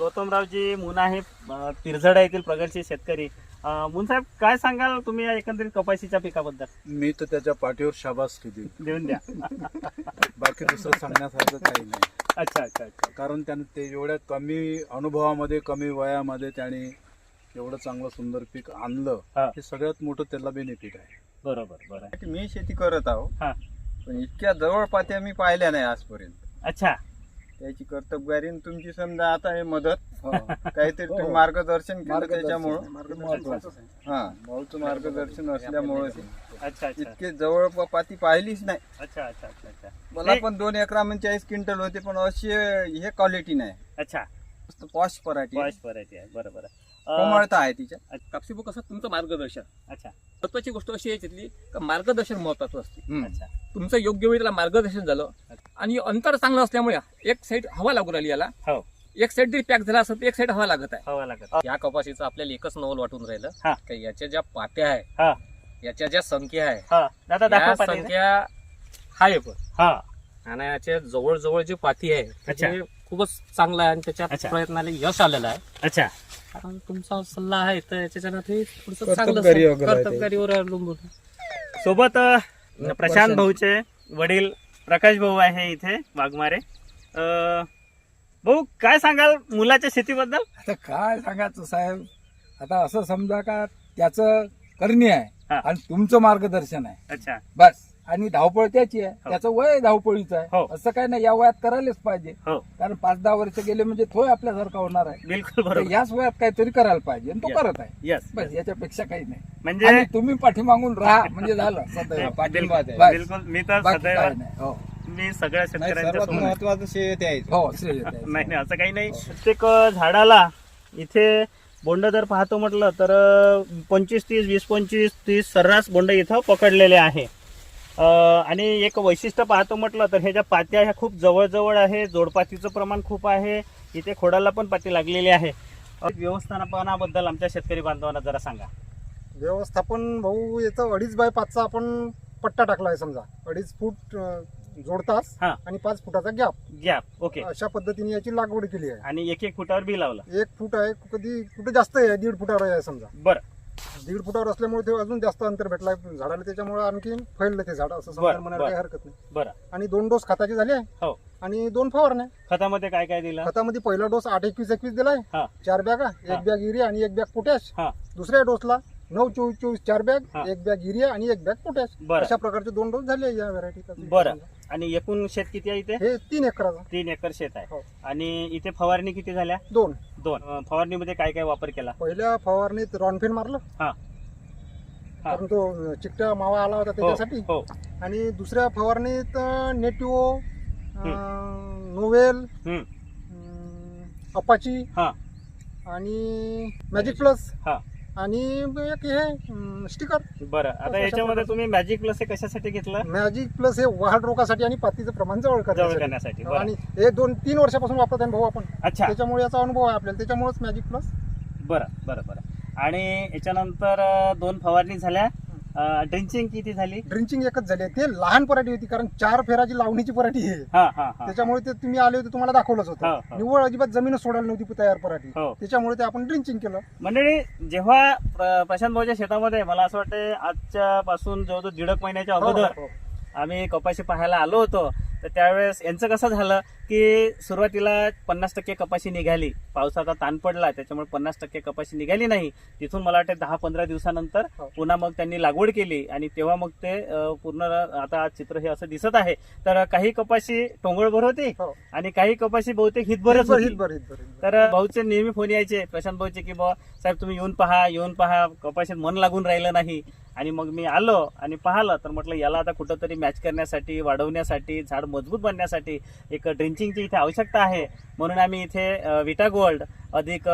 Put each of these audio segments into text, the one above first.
गौतमरावजी मुना हे अं, तिरझडा येथील प्रगतशील शेतकरी. अं, मुन साहेब काय सांगाल तुम्ही या एकंदरीत कपाशीच्या पिकाबद्दल? मी तर त्याच्या पाठीवर शाबासकी देईन देऊन द्या. बाकी दुसरं सांगण्यासारखं काही नाही. अच्छा अच्छा अच्छा. कारण त्याने ते एवढ्या कमी अनुभवामध्ये कमी वयामध्ये त्याने एवढं चांगलं सुंदर पीक आणलं. हा. हे सगळ्यात मोठं त्याला बेनिफिट आहे. बरोबर बरं. मी शेती करत आहो. हा. पण इतक्या जवळ पात्या मी पाहिल्या नाही आजपर्यंत. अच्छा. त्याची कर्तबगारी आणि तुमची समजा आता हे मदत. हो. काहीतरी तुम्ही हो. मार्गदर्शन केलं मार्गदर्शन. त्याच्यामुळं. महत्वाचं आहे. हा भाऊचं मार्गदर्शन असल्यामुळं अच्छा अच्छा. इतके जवळ पाती पाहिलीच नाही. अच्छा अच्छा अच्छा अच्छा. मला नाही. पण दोन एकरा म्हणजे चाळीस क्विंटल होते पण अशी हे क्वालिटी नाही. अच्छा. मस्त पॉश पराठी आहे. बरोबर आहे. अं, कोमळता आहे तिच्या. कापसी बुक असं तुमचं मार्गदर्शन. अच्छा. महत्वाची गोष्ट अशी आहे त्यातली का मार्गदर्शन महत्वाचं असते. हम्म. अच्छा. तुमचं योग्य वेळी त्याला मार्गदर्शन झालं आणि अंतर चांगलं असल्यामुळे एक साईड हवा लागू राहिली याला. हो. एक साईड जरी पॅक झाला असं तर एक साईड हवा लागत आहे. हवा लागत. या कपाशीचं आपल्याला एकच नवल वाटून राहिलं. हा. की याच्या ज्या पात्या आहे हा. याच्या ज्या संख्या आहे हा. दादा या. संख्या हाय पण. हा. आणि याच्या जवळ जवळ जी पाती आहे अच्छा. खूपच चांगला आहे आणि अच्छा. त्याच्या प्रयत्नाला यश आलेलं आहे. अच्छा. कारण तुमचा सल्ला आहे तर याच्यानं ते थोडंसं कर्तबगारी चांगलं वगैरे आहे ते. कर्तबगारीवर अवलंबून सोबत अ, प्रशांत भाऊचे वडील प्रकाश भाऊ आहे इथे वाघमारे. अ, भाऊ काय सांगाल मुलाच्या शेतीबद्दल? आता काय सांगायचं साहेब? आता असं समजा का त्याचं करणी आहे. आणि तुमचं मार्गदर्शन आहे. अच्छा. बस. आणि धावपळ त्याची आहे. हो. त्याचं वय धावपळीचं हो. आहे असं काय नाही या वयात करायलाच पाहिजे. हो. कारण पाच दहा वर्ष गेले म्हणजे तो आपल्यासारखा होणार आहे. बिलकुल तर बरोबर. याच वयात काहीतरी करायला पाहिजे आणि तो. करत आहे. येस बस याच्यापेक्षा काही नाही. म्हणजे आणि तुम्ही पाठीमागून राहा. म्हणजे झालं. सदैव पाठिंबा द्या. बस. बिलकुल मी तर बाकी सदैव काही नाही. हो. मी सगळ्या नाही, शेतकऱ्यांच्या सर्वात. महत्वाचं श्रेय हो श्रेय द्यायचं. नाही नाही असं काही नाही. प्रत्येक अ, झाडाला इथे बोंड जर पाहतो म्हटलं तर पंचवीस तीस वीस पंचवीस तीस सर्रास बोंड इथं पकडलेले आहे. आणि एक वैशिष्ट्य पाहतो म्हटलं तर ह्या ज्या पात्या ह्या खूप जवळजवळ आहे जोडपातीचं प्रमाण खूप आहे इथे खोडाला पण पाती लागलेली आहे. व्यवस्थापनाबद्दल आमच्या शेतकरी बांधवांना जरा सांगा. व्यवस्थापन भाऊ याचं अडीच बाय पाचचा आपण पट्टा टाकला आहे समजा. अडीच फूट जोडतास हा. आणि पाच फुटाचा गॅप. Gap okay. अशा पद्धतीने याची लागवड केली आहे. आणि एक एक फुटावर बी लावलं. एक फूट आहे कधी कुठे जास्त आहे दीड फुटावर आहे समजा. बरं. दीड फुटावर असल्यामुळे ते अजून जास्त अंतर भेटलाय झाडाला. त्याच्यामुळे आणखी फैललं ते झाड. असं समजा म्हणायला. काही हरकत नाही. बरं. आणि दोन डोस खताचे झाले हो. आणि दोन फवारण्या खतामध्ये काय काय दिलं? खतामध्ये पहिला डोस आठ एकवीस एकवीस दिलाय. हा. चार बॅगा हा. एक बॅग युरिया आणि एक बॅग पोटॅश. हा. दुसऱ्या डोसला नऊ चोवीस चोवीस चार हा. बॅग एक बॅग युरिया आणि एक बॅग पोटॅश. बरं. अशा प्रकारचे दोन डोस झाले या व्हरायटी बरं. आणि एकूण शेत किती आहे इथे? हे तीन एकराचा. तीन एकर शेत आहे. हो. आणि इथे फवारणी किती झाल्या? दोन. दोन. अं, फवारणीमध्ये काय काय वापर केला? पहिल्या फवारणीत रॉनफेन मारलं. हा. हा. कारण तो अं, चिकटा मावा आला होता हो त्याच्यासाठी. हो. आणि दुसऱ्या फवारणीत नेटिओ नोवेल हम्म, अपाची हा. आणि मॅजिक प्लस. हा. आणि एक हे स्टिकर बरं आता याच्यामध्ये. तुम्ही मॅजिक प्लस हे कशासाठी घेतलं? मॅजिक प्लस हे वाढ रोगासाठी आणि पातीचं प्रमाण जवळ जवळ करण्यासाठी करण्यासाठी बरं. आणि हे दोन तीन वर्षापासून वापरत आहे भाऊ आपण. अच्छा. त्याच्यामुळे याचा अनुभव आहे आपल्याला. त्याच्यामुळेच मॅजिक प्लस बरं बरं बरं. आणि याच्यानंतर अं, दोन फवारणी झाल्या. ड्रिंचिंग किती झाली ड्रिंचिंग एकच झाली. ते लहान पराठी होती कारण चार फेराची लावणीची पराठी आहे हा हा हा त्याच्यामुळे ते तुम्ही आले होते तुम्हाला दाखवलंच हो, होतं हो. निव्वळ अजिबात जमीनच सोडायला नव्हती तयार पराठी हो. त्याच्यामुळे ते आपण ड्रिंचिंग केलं मंडळी जेव्हा प्र- प्रशांत भाऊच्या शेतामध्ये मला असं वाटतं आजच्या पासून जवळजवळ दीड महिन्याच्या हो, अगोदर हो, हो. आम्ही कपाशी पाहायला आलो होतो तर त्यावेळेस यांचं कसं झालं की सुरुवातीला पन्नास टक्के कपाशी निघाली पावसाचा ताण पडला त्याच्यामुळे पन्नास टक्के कपाशी निघाली नाही तिथून मला वाटतं दहा पंधरा दिवसानंतर हो. पुन्हा मग त्यांनी लागवड केली आणि तेव्हा मग ते पूर्ण आता चित्र हे असं दिसत आहे तर काही कपाशी टोंगळभर होती हो. आणि काही कपाशी बहुतेक हितभरच हितभर, होती हितभर, हितभर, हितभर. तर भाऊचे नेहमी फोन यायचे प्रशांत भाऊचे की बा साहेब तुम्ही येऊन पहा येऊन पहा कपाशीत मन लागून राहिलं नाही आणि मग मी आलो आणि पाहिलं तर म्हटलं याला आता कुठंतरी मॅच करण्यासाठी वाढवण्यासाठी झाड मजबूत बनण्यासाठी एक ड्रिंचिंगची इथे आवश्यकता आहे. म्हणून आम्ही इथे विटा गोल्ड अधिक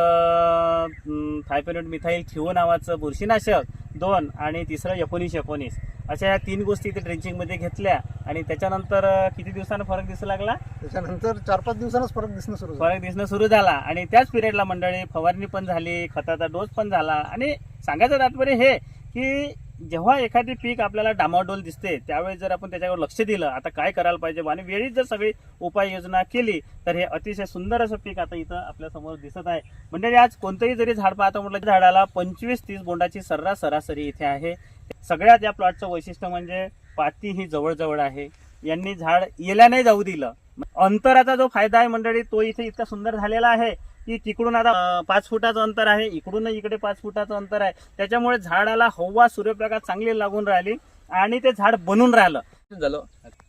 थायपेनोट मिथाईल थिओ नावाचं बुरशीनाशक दोन आणि तिसरं एकोणीस एकोणीस. अशा या तीन गोष्टी इथे ड्रिंचिंगमध्ये घेतल्या आणि त्याच्यानंतर किती दिवसानं फरक दिसू लागला? त्याच्यानंतर चार पाच दिवसांनाच फरक दिसणं सुरू झालं. फरक दिसणं सुरू झाला. आणि त्याच पिरियडला मंडळी फवारणी पण झाली खताचा डोस पण झाला. आणि सांगायचं तात्पर्य हे की जेव्हा एखादी पीक आपल्याला डामाडोल दिसते त्यावेळेस जर आपण त्याच्यावर लक्ष दिलं आता काय करायला पाहिजे? आणि वेळीच जर सगळी उपाययोजना केली तर हे अतिशय सुंदर असं पीक आता इथं आपल्यासमोर दिसत आहे. म्हणजे आज कोणतंही जरी झाड पाहता म्हटलं झाडाला पंचवीस तीस बोंडाची सर्रास सरासरी इथे आहे. सगळ्यात या प्लॉटचं वैशिष्ट्य म्हणजे पाती ही जवळजवळ आहे. यांनी झाड येल्याने जाऊ दिलं. अंतराचा जो फायदा आहे मंडळी तो इथे इतका सुंदर झालेला आहे. की तिकडून आता पाच फुटाचं अंतर आहे इकडून इकडे पाच फुटाचं अंतर आहे. त्याच्यामुळे झाडाला हवा सूर्यप्रकाश चांगली लागून राहिली आणि ते झाड बनून राहिलं. झालं.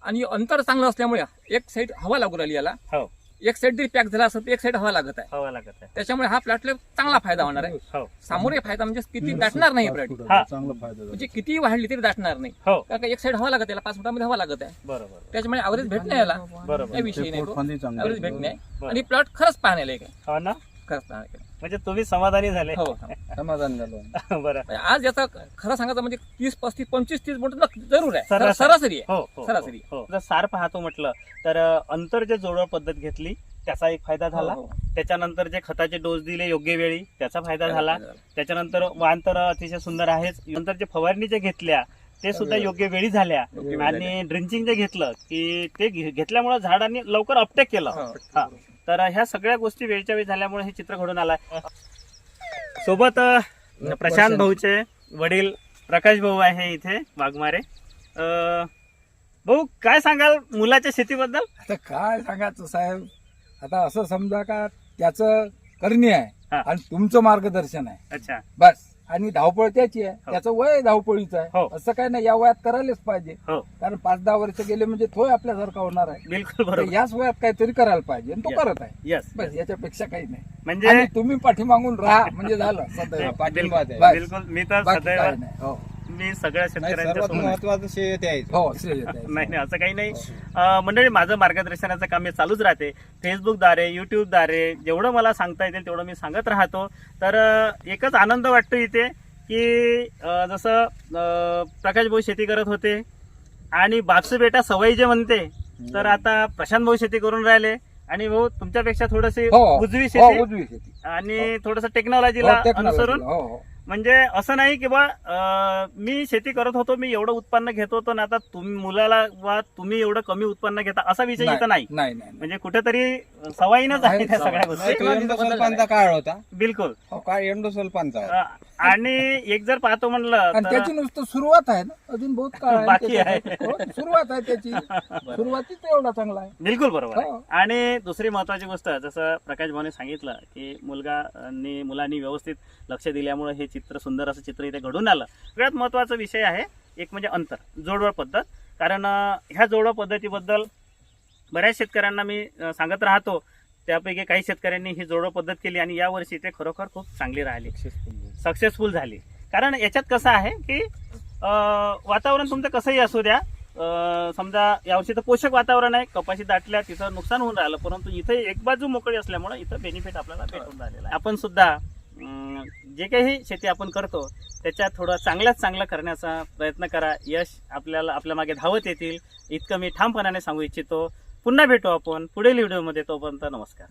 आणि अंतर चांगलं असल्यामुळे एक साईड हवा लागू राहिली याला. हो. एक साईड जरी पॅक झाला असं तर एक साईड हवा लागत आहे. हवा लागत आहे. त्याच्यामुळे हा प्लॉटला चांगला फायदा होणार आहे. हो. सामोरे फायदा म्हणजे किती दाटणार नाही प्लॉट हा. चांगला फायदा झाला. म्हणजे किती वाढली तरी दाटणार नाही. हो. कारण का एक साईड हवा लागत याला पाच फुटामध्ये हवा लागत आहे. बरोबर. त्याच्यामुळे ॲव्हरेज भेट नाही याला. बरोबर. काही विषय नाही ते. पोटफंदी चांगली ॲव्हरेज आहे. भेट नाही. बरं. आणि प्लॉट खरंच पाहण्याला एक आहे. हो ना? खरंच पाहण्याला म्हणजे तुम्ही समाधानी झाले. हो समाधान झालं बरं. म्हणजे आज याचा खरं सांगायचं म्हणजे तीस पस्तीस पंचवीस तीस बोट जरूर आहे. सरासरी. आहे. हो हो सरासरी. हो जर सार पाहतो म्हटलं तर अंतर जे जोडव पद्धत घेतली त्याचा एक फायदा झाला. हो, हो. त्याच्यानंतर जे खताचे डोस दिले योग्य वेळी त्याचा फायदा झाला. त्याच्यानंतर वांतर अतिशय सुंदर आहेच नंतर जे फवारणी जे घेतल्या ते सुद्धा योग्य वेळी झाल्या. आणि ड्रिंचिंग जे घेतलं की ते घेतल्यामुळे झाडांनी लवकर अपटेक केलं. हो. तर ह्या सगळ्या गोष्टी वेळच्या वेळी झाल्यामुळे हे चित्र घडून आलाय. सोबत प्रशांत. भाऊचे वडील प्रकाश भाऊ आहे इथे वाघमारे. अं, भाऊ काय सांगाल मुलाच्या शेतीबद्दल? आता काय सांगायचं साहेब? आता असं समजा का त्याचं करणी आहे हा. आणि तुमचं मार्गदर्शन आहे. अच्छा. बस. आणि धावपळ त्याची आहे. हो. त्याचं वय धावपळीचं हो. आहे असं काय नाही या वयात करायलाच पाहिजे. हो. कारण पाच दहा वर्ष गेले म्हणजे तोय आपल्यासारखा होणार आहे. बिलकुल तर बरोबर. याच वयात काहीतरी करायला पाहिजे आणि तो Yes. करत आहे. यस बस याच्यापेक्षा काही नाही. म्हणजे आणि तुम्ही पाठीमागून राहा. म्हणजे झालं. सदैव पाठिंबा द्या. बिलकुल. मी तर बाकी सदैव काही नाही. हो. मी सगळ्या शेतकऱ्यांच्या. महत्वाचं श्रेय ते आहे. हो श्रेय द्यायचं. नाही नाही असं काही नाही. अं, मंडळी माझं मार्गदर्शनाचं काम हे चालूच राहते. फेसबुकद्वारे युट्यूबद्वारे जेवढं मला सांगता येतील तेवढं मी सांगत राहतो. तर अं, एकच आनंद वाटतो इथे की अं, जसं अं, प्रकाश भाऊ शेती करत होते आणि बापसू बेटा सवयी जे म्हणते तर आता प्रशांत भाऊ शेती करून राहिले. आणि भाऊ तुमच्यापेक्षा थोडीशी हो. उजवी हो, शेती उजवी शेती. आणि थोडस टेक्नॉलॉजीला हो, technology अनुसरून हो हो. म्हणजे असं नाही की बा मी शेती करत होतो मी एवढं उत्पन्न घेत होतो ना आता तुम्ही मुलाला वा तुम्ही एवढं कमी उत्पन्न घेता असा विषय इथं नाही. नाही नाही म्हणजे कुठेतरी सवयीनच आहे त्या सगळ्या गोष्टी. काळ होता. बिलकुल. हो काय एंडोसल्फानचा आणि एक जर पाहतो म्हणलं त्याची नुसतं सुरुवात आहे ना? अजून बहुत काळ आहे बाकी आहे. हो, सुरुवात आहे त्याची. सुरुवातीच एवढा चांगला आहे. बिलकुल बरोबर आहे. हो. आणि दुसरी महत्वाची गोष्ट जसं प्रकाश भाऊने सांगितलं की मुलगा आणि मुलांनी व्यवस्थित लक्ष दिल्यामुळे हे चित्र सुंदर असं चित्र इथे घडून आलं. सगळ्यात महत्त्वाचा विषय आहे एक म्हणजे अंतर जोडवळ पद्धत. कारण ह्या जोडवळ पद्धतीबद्दल बऱ्याच शेतकऱ्यांना मी सांगत राहतो. त्यापैकी काही शेतकऱ्यांनी ही जोडवळ पद्धत केली आणि यावर्षी ते खरोखर खूप चांगली राहिली. सक्सेसफुल झाली. कारण याच्यात कसं आहे की वातावरण तुमचं कसंही असू द्या समजा यावर्षी तर पोषक वातावरण आहे कपाशी दाटल्या तिथं नुकसान होऊन राहिलं परंतु इथे एक बाजू मोकळी असल्यामुळे इथं बेनिफिट आपल्याला भेटून राहिलेला आहे. आपण सुद्धा जे काही शेती आपण करतो त्याच्यात थोडं चांगल्यात चांगला करण्याचा प्रयत्न करा. यश आपल्याला आपल्या मागे धावत येतील. इतकं मी ठामपणाने सांगू इच्छितो. पुन्हा भेटू आपण पुढील व्हिडिओमध्ये. तोपर्यंत नमस्कार.